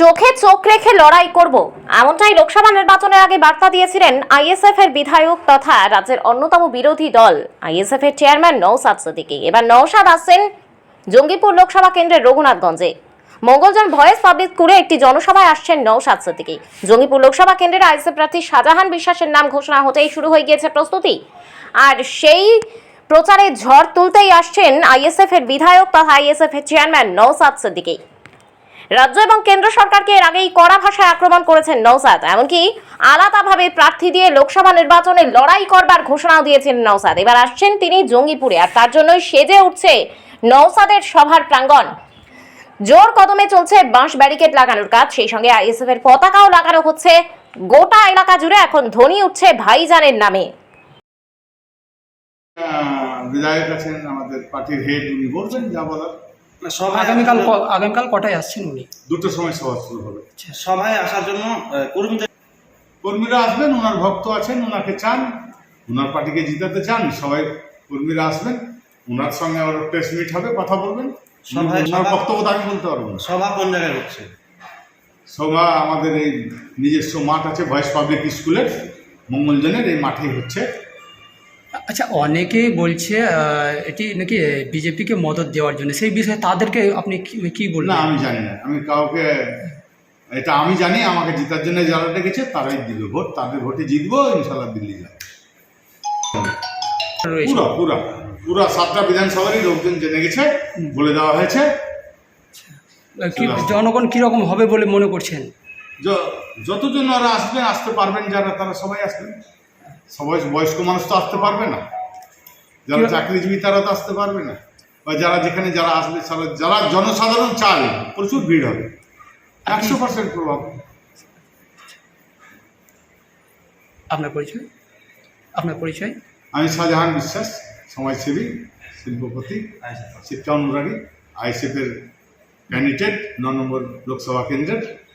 চোখে চোখ রেখে লড়াই করব। এমনটাই লোকসভা নির্বাচনের আগে বার্তা দিয়েছিলেন আইএসএফ এর বিধায়ক তথা রাজ্যের অন্যতম বিরোধী দল। আইএসএফ এর চেয়ারম্যান নৌসাদ সিদ্দিকী। এবার নৌসাদ আসছেন জঙ্গিপুর লোকসভা কেন্দ্রের রঘুনাথগঞ্জে। মঙ্গলজন ভয়েস পাবলিক স্কুলে একটি জনসভায় আসছেন নৌসাদ সিদ্দিকী। জঙ্গিপুর লোকসভা কেন্দ্রের আইএসএফ প্রার্থী শাহজাহান বিশ্বাসের নাম ঘোষণা হতেই শুরু হয়ে গিয়েছে প্রস্তুতি। আর সেই প্রচারে ঝড় তুলতেই আসছেন আইএসএফ এর বিধায়ক তথা আইএসএফ এর চেয়ারম্যান নৌসাদ সিদ্দিকী। রাজ্য এবং কেন্দ্র সরকারকে এর আগেই কড়া ভাষায় আক্রমণ করেছেন নৌসাদ এমনকি আলাদাভাবে প্রার্থী দিয়ে লোকসভা নির্বাচনে লড়াই করবার ঘোষণাও দিয়েছেন নৌসাদ এবার আসছেন তিনি জঙ্গিপুরে, আর তার জন্যই সেজে উঠছে নৌসাদের সভার প্রাঙ্গণ। জোর কদমে চলছে বাঁশ ব্যারিকেড লাগানোর কাজ। সেই সঙ্গে আইএসএফ এর পতাকাও লাগানো হচ্ছে। গোটা এলাকা জুড়ে এখন ধ্বনি উঠছে ভাইজানের নামে। বিধায়ক আছেন আমাদের পার্টির হেড উনি বলবেন যা বলার। সভায় আগামীকাল ক- আগামীকাল কটায় আসছেন উনি? দুটোর সময় সভা শুরু হবে। সভায় আসার জন্য কর্মীদের কর্মীরা আসবেন ওনার ভক্ত আছেন ওনাকে চান ওনার পার্টিকে জিতাতে চান সবাই কর্মীরা আসবেন ওনার সঙ্গে আবার প্রেস মিট হবে কথা বলবেন। সভায়- বক্তব্য আমি বলতে পারব না। সভা কোন জায়গায় হচ্ছে? সভা আমাদের এই নিজস্ব মাঠ আছে ভয়েস পাবলিক স্কুলের মঙ্গলজনের এই মাঠেই হচ্ছে। আচ্ছা অনেকে বলছে এটি নাকি বিজেপিকে মদত দেওয়ার জন্য। সেই বিষয়ে তাদেরকে আপনি কি- কি না বলবেন আমি জানি না। আমি কাউকে এটা আমি জানি আমাকে জেতার জন্য যারা ডেকেছে তারাই দিবে ভোট। তাদের ভোটে জিতবো ইনশাল্লাহ দিল্লি যাবে। পুরো পুরো পুরো সাতটা বিধানসভারই লোকজন জেনে গেছে বলে দেওয়া হয়েছে। কি জনগণ কীরকম হবে বলে মনে করছেন? যতজন ওরা আসবেন আসতে পারবেন যারা তারা সবাই আসবেন। সবাই বয়স্ক মানুষ তো আসতে পারবে না। যারা চাকরিজীবী তারা তো আসতে পারবে না। বা যারা যেখানে যারা আসবে সারা- যারা জনসাধারণ চাল প্রচুর ভিড় হবে। একশো পার্সেন্ট প্রভাব। আপনার পরিচয়? আপনার পরিচয়? আমি শাহজাহান বিশ্বাস সমাজসেবী শিল্পপতি শিক্ষা অনুরাগী আইএসএফের ক্যান্ডিডেট ন নম্বর লোকসভা কেন্দ্রের